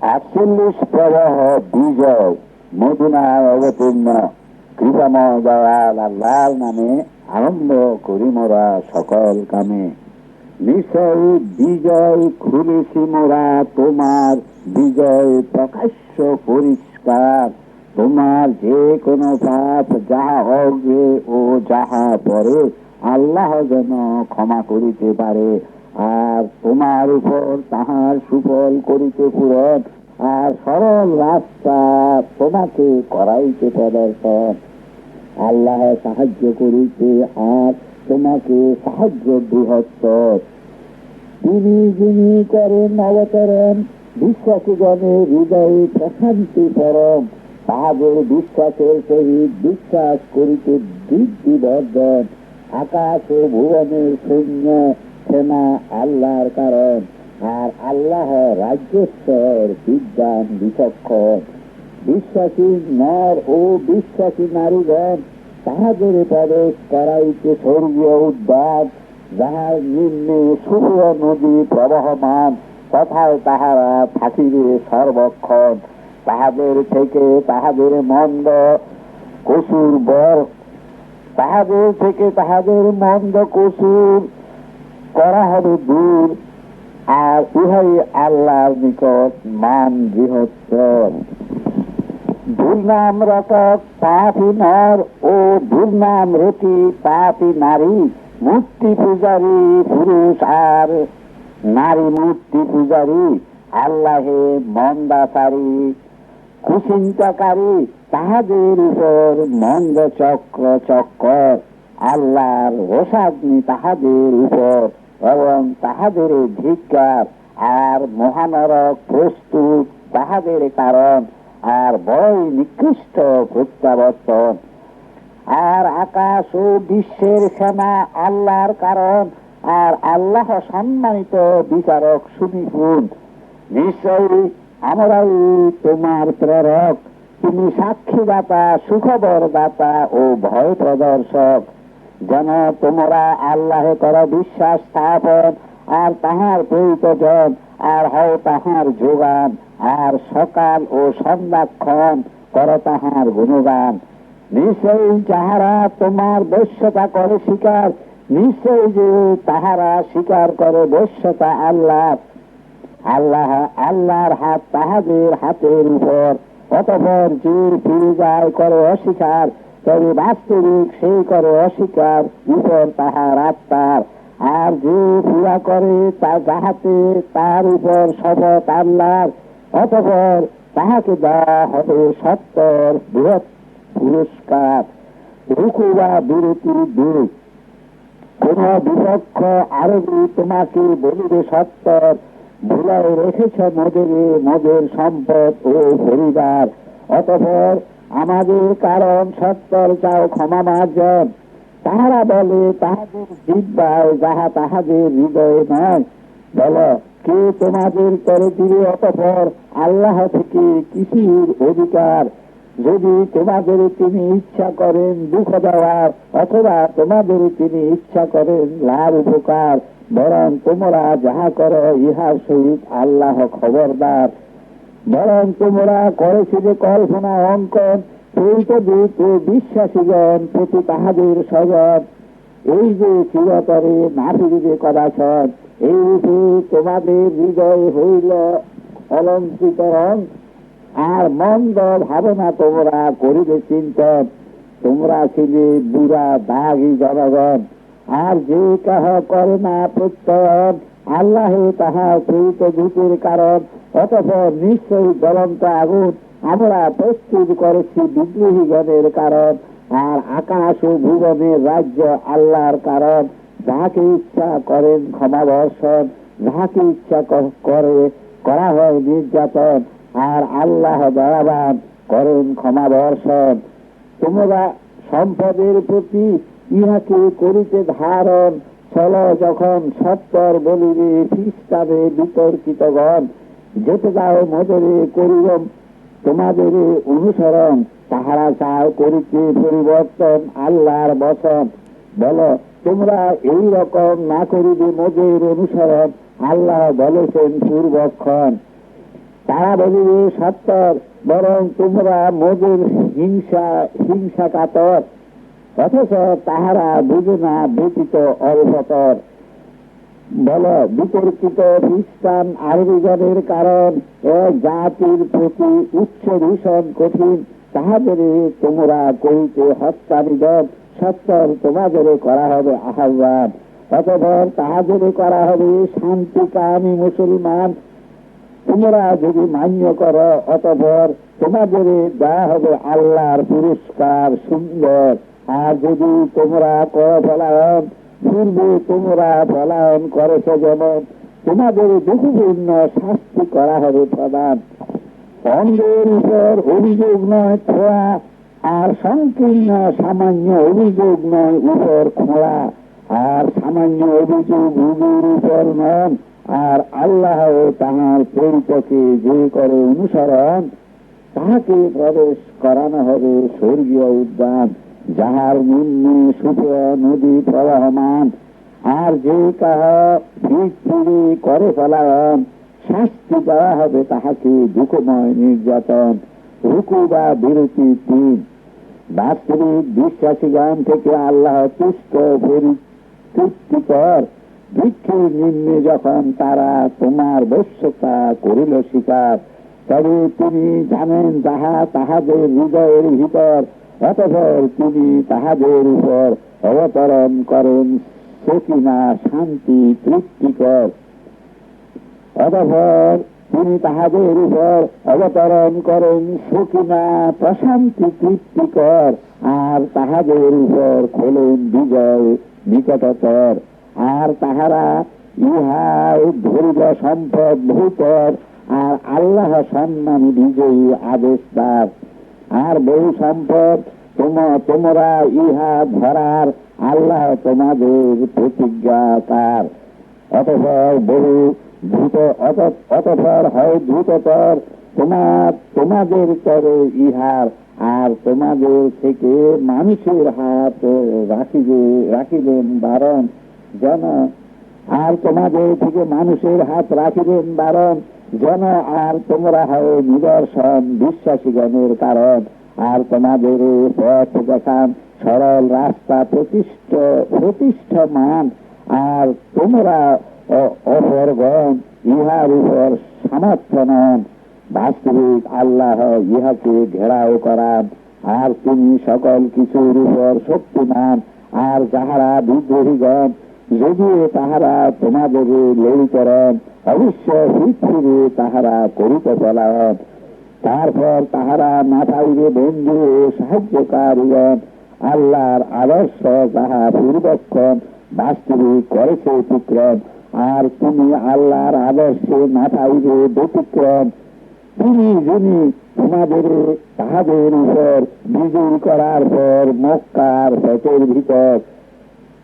সাতচল্লিশ প্রবাহ বিজয়, মদিনায় অবতীর্ণ কৃপাময় দয়াল আল্লাহর নামে আরম্ভ করি মোরা সকল কামে। নিশ্চয় বিজয় খুলেছি মোরা তোমার, বিজয় প্রকাশ্য পরিষ্কার। তোমার যে কোনো পাপ যাহা অগ্রে ও যাহা পরে, আল্লাহ যেন ক্ষমা করিতে পারে। আর তোমার উপর তাহার সুফল করিতে পূরণ আর সরল রাস্তা তোমাকে করাইতে প্রদর্শন। আল্লাহ সাহায্য করিতে আর তোমাকে সাহায্য বৃহত্তর। তিনি যিনি করেন অবতরণ বিশ্বাসীগণের হৃদয়ে প্রশান্তি পরম। তাহাদের বিশ্বাসের সহিত বিশ্বাস করিতে বৃদ্ধি বর্ধন আকাশ ও ভুবনের সৈন্য সেনা আল্লাহর কারণ। আর আল্লাহ রাজ্যেশ্বর বিজ্ঞান বিচক্ষণ। বিশ্বাসী নর ও বিশ্বাসী নারীগণ তাহাদের প্রবেশ করাইতে স্বর্গীয় উদ্যান, যাহার নিম্নে শুভ নদী প্রবহমান, তথায় তাহারা থাকিবে সর্বক্ষণ। তাহাদের থেকে তাহাদের মন্দ কসুর বর, তাহাদের থেকে তাহাদের মন্দ কসুর করা হবে দূর। আর ইহাই আল্লাহর নিকট মান বৃহত্তর দুর্নাম রটক পাপি নর ও দুর্নাম রতি পাপি নারী, মূর্তি পূজারী পুরুষ আর নারী মূর্তি পূজারী, আল্লাহে মন্দাচারী কুচিন্তাকারী তাহাদের উপর মন্দ চক্র চক্কর, আল্লাহর রসাগ্নি তাহাদের উপর। এবং তাহাদের ধিক্কার আর মহানরক প্রস্তুত তাহাদের কারণ আর বড়ই নিকৃষ্ট প্রত্যাবর্তন। আর আকাশ ও বিশ্বের সেনা আল্লাহর কারণ আর আল্লাহ সম্মানিত বিচারক সুনিপুণ। নিশ্চয়ই আমরাই তোমার প্রেরক। তুমি সাক্ষীদাতা সুখবর দাতা ও ভয় প্রদর্শক। যেন তোমরা আল্লাহ কর বিশ্বাস স্থাপন আর তাহার প্রয়োজন আর হও তাহার যোগান আর সকাল ও সন্ধ্যাক্ষণ কর তাহার গুণগান। নিশ্চয়ই যাহারা তোমার বৈশ্যতা করে স্বীকার, নিশ্চয়ই যে তাহারা স্বীকার করে বৈশ্যতা আল্লাহ। আল্লাহ, আল্লাহর হাত তাহাদের হাতের উপর, অতপর যে ফিরে যায় করে অস্বীকার তবে বাস্তবিক সেই করে অস্বীকার উপর তাহার আত্মার। আর যে পুরা করে তা যাহাতে তার উপর শপথ আল্লাহর, অতপর তাহাকে দেওয়া হবে সত্তর বৃহৎ পুরস্কার। রুকু বা বিরতি দূর কোন বিপক্ষ আরবি তোমাকে বলিবে সত্তর ভুলাই রেখেছ মজুরি মজুর সম্পদ ও পরিবার। অতপর আমাদের কারণ সত্তর চাও ক্ষমা মার্জন। তাহারা বলে, তাহাদের জিব্বায় যাহা তাহাদের হৃদয়ে নয় বল, কে তোমাদের করে দিবে অতপর? আল্লাহ থেকে কিছুর অধিকার। যদি তোমাদের তিনি ইচ্ছা করেন দুঃখ দেওয়ার, অথবা তোমাদের তিনি ইচ্ছা করেন লাভ উপকার, বরং তোমরা যাহা করো, ইহার সহিত আল্লাহ খবরদার। বরং তোমরা করেছিলে কল্পনা অঙ্কন সেই তো দূত বিশ্বাসীগণ প্রতি তাহাদের স্বজন এই যে চিরতরে না ফিরিবে কদাচন, এই রূপে তোমাদের হৃদয় হইল অলঙ্কৃত রং। আর মন্দ ভাবনা তোমরা করিবে চিন্তন, তোমরা ছিলে বুড়া দাগি জনগণ। আর যে কাহ করে না প্রত্যয়ন, আল্লাহ তাহা প্রেরিত দূতের কারণ। অতপর নিশ্চয়ই জ্বলন্ত আগুন আমরা প্রস্তুত করেছি বিদ্রোহীগণের কারণ আর আকাশ ও ভুবনের রাজ্য আল্লাহর কারণ। যাহাকে ইচ্ছা করেন ক্ষমা বর্ষণ যাহাকে ইচ্ছা করে, করা হয় নির্যাতন, আর আল্লাহ দয়াবান করেন ক্ষমা বর্ষণ তোমরা সম্পদের প্রতি ইহাকে করিতে ধারণ। চল যখন সত্তর বলিবে খ্রিস্টাবে বিতর্কিতগণ দাও মদরে করিব, তোমাদের অনুসরণ তাহারা চাও করিতে পরিবর্তন, আল্লাহর বচন। বলো, তোমরা এই রকম না করিবে মজের অনুসরণ, আল্লাহ বলেছেন পূর্বক্ষণ। তারা বলিবে, সত্তর, বরং তোমরা মোদের হিংসা হিংসা কাতর অথচ তাহারা বুঝে না ব্যতীত অবসতর বল, বিতর্কিত খ্রিস্টান আরবিগণের কারণ এক জাতির প্রতি উচ্চ ভীষণ কঠিন, তাহাদের তোমরা করিতে হত্যানিধন সত্তর তোমাদের করা হবে আহ্বান। তাহাদের করা হবে মুসলমান। তোমরা যদি মান্য করো, অতপর তোমাদের দেওয়া হবে আল্লাহর পুরস্কার সুন্দর। আর যদি তোমরা কর ফলায়ন পূর্বে তোমরা ফলায়ন করেছ যেমন। তোমাদের দুঃখপূর্ণ শাস্তি করা হবে প্রদান। অন্ধের উপর অভিযোগ নয় খোয়া আর সংকীর্ণ সামান্য অভিযোগ নয় উপর খোঁড়া। আর সামান্য অভিযোগ রোগীর উপর নন, আর আল্লাহ তাহার পরিচকে যে করে অনুসরণ, তাহাকে প্রবেশ করানো হবে স্বর্গীয় উদ্যান। যাহার নিম্নে সুপে নদী প্রবাহমান, আর যে কাহা করে ফলায়ন, শাস্তি দেওয়া হবে তাহাকে দুঃখময় নির্যাতন, রুকু বা বিরতি তিন বাস্তবিক বিশ্বাসীগণ থেকে আল্লাহ তুষ্ট পরিতৃপ্তিকর বৃক্ষের নিম্নে যখন তারা তোমার বশ্যতা করিল স্বীকার তবে তিনি জানেন যাহা তাহাদের হৃদয়ের ভিতর অতপর তিনি তাহাদের উপর অবতরণ করেন সকিনা শান্তি, তৃপ্তিকর। অতপর তিনি তাহাদের উপর অবতরণ করেন সকিনা প্রশান্তি, তৃপ্তিকর। আর তাহাদের উপর খোলেন বিজয় নিকটতর। আর তাহারা ইহা ধৈর্য সম্পদ ভূতর আর আল্লাহ সম্মান বিজয়ী আদেশ তার আর বহু সম্পদ তোমরা ইহা ধরার আল্লাহ তোমাদের প্রতিজ্ঞা তার। অতপর বহু দ্রুত অতপর হয় দ্রুততর তোমার তোমাদের করে ইহার, আর তোমাদের থেকে মানুষের হাত রাখিবে, রাখিবেন বারণ। যেন আর তোমাদের থেকে মানুষের হাত রাখিবেন বারণ। যেন আর তোমরা হয় নিদর্শন বিশ্বাসীগণের কারণ, আর তোমাদের পথ দেখান সরল রাস্তা প্রতিষ্ঠ, প্রতিষ্ঠমান, আর তোমরা অপরগণ ইহার উপর সামর্থ্য নন। বাস্তবিক আল্লাহ ইহাকে ঘেরাও করান, আর তিনি সকল কিছুর উপর শক্তিমান, আর যাহারা বিদ্রোহীগণ, যদিও তাহারা তোমাদের লড়ি করেন অবশ্য পৃথিবী তাহারা করিতে চলায়ন তারপর তাহারা না পাইবে বন্ধু ও সাহায্যকারীগণ আল্লাহর আদর্শ যাহা পূর্বক্ষণ বাস্তবিক করেছে অতিক্রম আর তুমি আল্লাহর আদর্শে না পাইবে ব্যতিক্রম। তিনি যিনি তোমাদের, তাহাদের উপর বিজয় করার পর মক্কার পেটের ভিতর।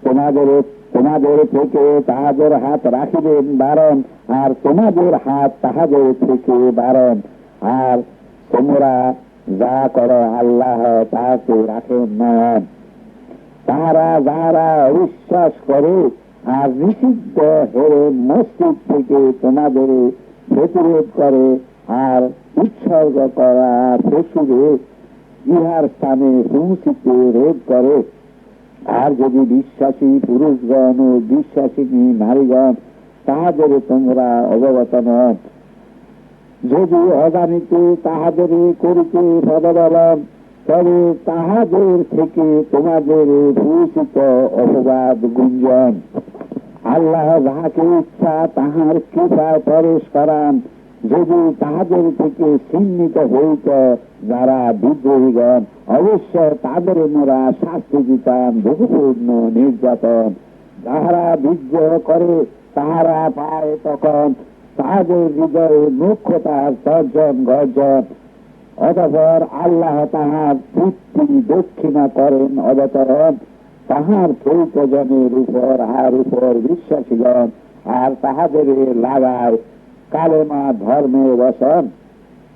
তোমাদের তোমাদের থেকে তাহাদের হাত রাখিবেন বারণ। আর তোমাদের হাত তাহাদের থেকে বারণ। আর তোমরা যা করো আল্লাহ তাহাকে রাখেন নয়ন তাহারা যাহারা অবিশ্বাস করে, আর নিষিদ্ধ হেরে মসজিদ থেকে তোমাদের প্রতিরোধ করে, আর উৎসর্গ করা পশুরে ইহার স্থানে পৌঁছিতে রোধ করে। আর যদি বিশ্বাসী পুরুষগণ ও বিশ্বাসিনী নারীগণ তাহাদের তোমরা অবগত নন যদি অজানিতে তাহাদের করিতে পদবলন তবে তাহাদের থেকে তোমাদের ভূষিত অপবাদ গুঞ্জন। আল্লাহ যাহাকে ইচ্ছা, তাহার কৃপায় প্রবেশ করান। যদি তাহাদের থেকে চিহ্নিত হইত যারা বিদ্রোহীগণ অবশ্য তাদের মোরা শাস্তি দিতাম বহুপূর্ণ নির্যাতন। যাহারা বিদ্রোহ করে তাহারা পায় তখন তাহাদের হৃদয়ে মুখ্যতার তর্জন গর্জন। অতপর আল্লাহ তাহার তৃপ্তি, দক্ষিণা করেন অবতরণ। তাহার চৈতজনের উপর আর উপর বিশ্বাসীগণ, আর তাহাদের লাগায় কালেমা ধর্মে বসন।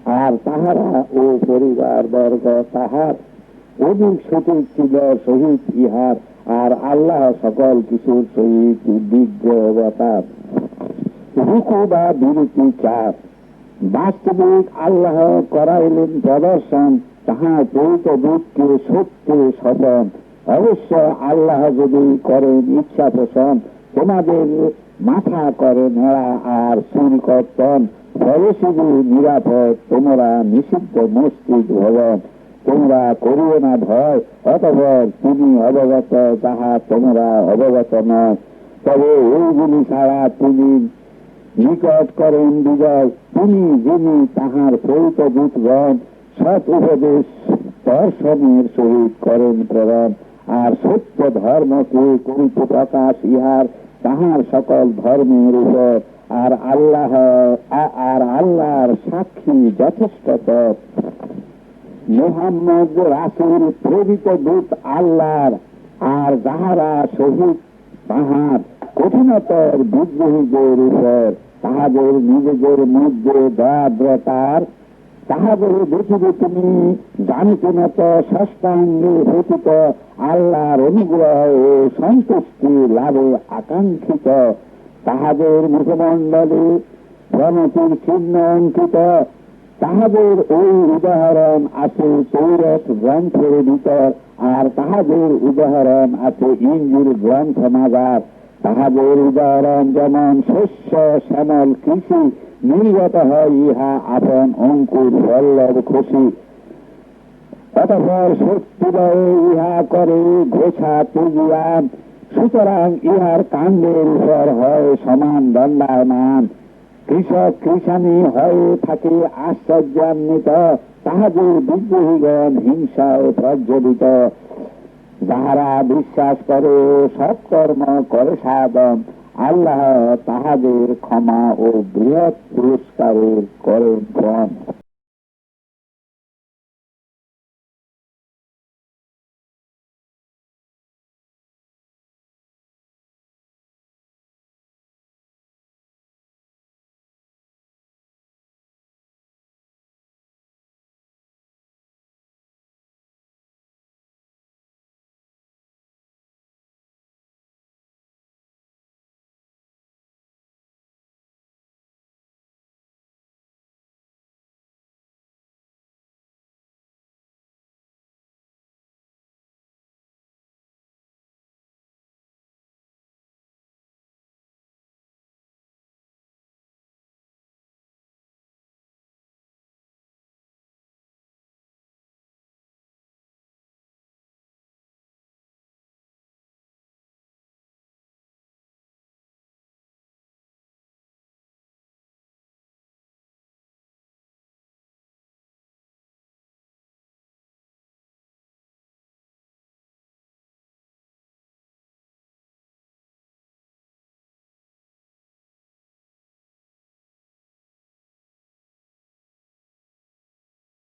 আর তাহারা ও পরিবার বর্গ তাহার অধিক সঠিক ছিল শহীদ ইহার আর আল্লাহ সকল কিছুর সহিত বিজ্ঞ অবতার রুকু বা বিরতি চাপ, বাস্তবিক আল্লাহ করাইলেন প্রদর্শন, তাহা প্রৌত দুঃখকে সত্যে স্বপন অবশ্য আল্লাহ যদি করেন ইচ্ছা পোষণ, তোমাদের মাথা করে নেড়া আর চুল কর্তন, ফলে নিরাপদ, তোমরা নিষিদ্ধ মসজিদ ভবন। তোমরা করিও না ভয়, অতপর তিনি অবগত, তাহা তোমরা অবগত নয়। তবে এইগুলি ছাড়া তিনি নিকট করেন বিজয় তিনি যিনি তাহার সহিত দূতগণ সৎ উপদেশ দর্শনের সহিত করেন প্রেরণ। আর সত্য ধর্মকে করিতে প্রকাশ ইহার তাহার সকল ধর্মের উপর। আর আল্লাহ, আর আল্লাহর সাক্ষী যথেষ্ট তৎ মোহাম্মদ রাসুল প্রেরিত দূত আল্লাহর আর যাহারা শহীদ তাহার কঠিনতর বিদ্রোহীদের উপর তাহাদের নিজেদের মধ্যে দয়াদ্রতার, তাহাদের দেখিবে তুমি জানিতে না তো ষষ্ঠাঙ্গে হতিত আল্লাহর অনুগ্রহ ও সন্তুষ্টি লাভে আকাঙ্ক্ষিত, তাহাদের মুখমণ্ডলে প্রণতির চিহ্ন অঙ্কিত তাহাদের ওই উদাহরণ আছে চৌরথ গ্রন্থের ভিতর, আর তাহাদের উদাহরণ আছে ইঞ্জির গ্রন্থ মাগার তাহাদের উদাহরণ যেমন শস্য, শ্যামল, কৃষি, নির্গত হয় ইহা আপন অঙ্কুর বল্লভ খুশি। অতঃপর সত্যিদয়ে ইহা করে ঘোষা তুজিয়ান সুতরাং ইহার কাণ্ডের উপর হয় সমান দণ্ডায়মান। কৃষক কৃষানি হয়ে থাকে আশ্চর্যান্বিত, তাহাদের বিদ্রোহীগণ হিংসা ও প্রজ্বলিত। যাহারা বিশ্বাস করে সৎকর্ম করে সাধন, আল্লাহ তাহাদের ক্ষমা ও বৃহৎ পুরস্কারের করেন